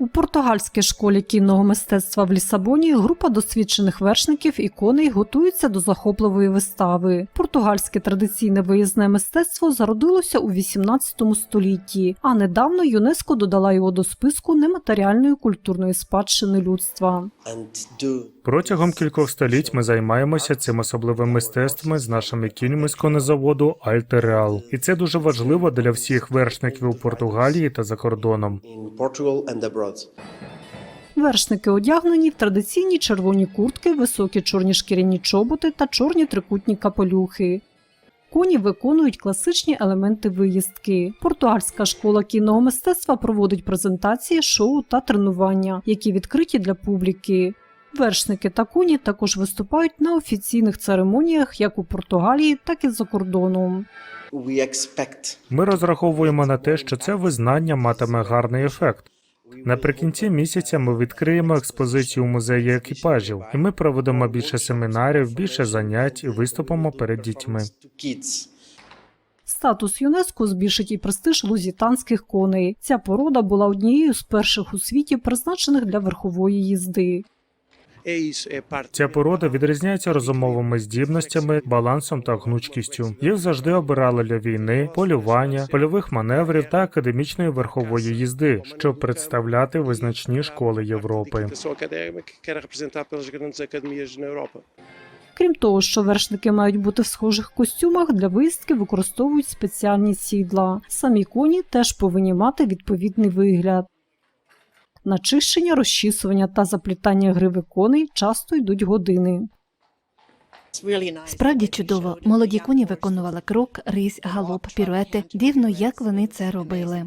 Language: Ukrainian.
У португальській школі кінного мистецтва в Лісабоні група досвідчених вершників і коней готується до захопливої вистави. Португальське традиційне виїзне мистецтво зародилося у 18 столітті, а недавно ЮНЕСКО додала його до списку нематеріальної культурної спадщини людства. Протягом кількох століть ми займаємося цим особливим мистецтвом з нашими кіньми з конезаводу Альте Реал. І це дуже важливо для всіх вершників у Португалії та за кордоном. Abroad. Вершники одягнені в традиційні червоні куртки, високі чорні шкіряні чоботи та чорні трикутні капелюхи. Коні виконують класичні елементи виїздки. Португальська школа кінного мистецтва проводить презентації, шоу та тренування, які відкриті для публіки. Вершники та коні також виступають на офіційних церемоніях як у Португалії, так і за кордоном. Ми розраховуємо на те, що це визнання матиме гарний ефект. Наприкінці місяця ми відкриємо експозицію музею екіпажів, і ми проведемо більше семінарів, більше занять і виступимо перед дітьми. Статус ЮНЕСКО збільшить і престиж лузітанських коней. Ця порода була однією з перших у світі, призначених для верхової їзди. Ця порода відрізняється розумовими здібностями, балансом та гнучкістю. Їх завжди обирали для війни, полювання, польових маневрів та академічної верхової їзди, щоб представляти визначні школи Європи. Крім того, що вершники мають бути в схожих костюмах, для виїздки використовують спеціальні сідла. Самі коні теж повинні мати відповідний вигляд. На чищення, розчісування та заплітання гриви коней часто йдуть години. Справді чудово. Молоді коні виконували крок, рись, галоп, піруети. Дивно, як вони це робили.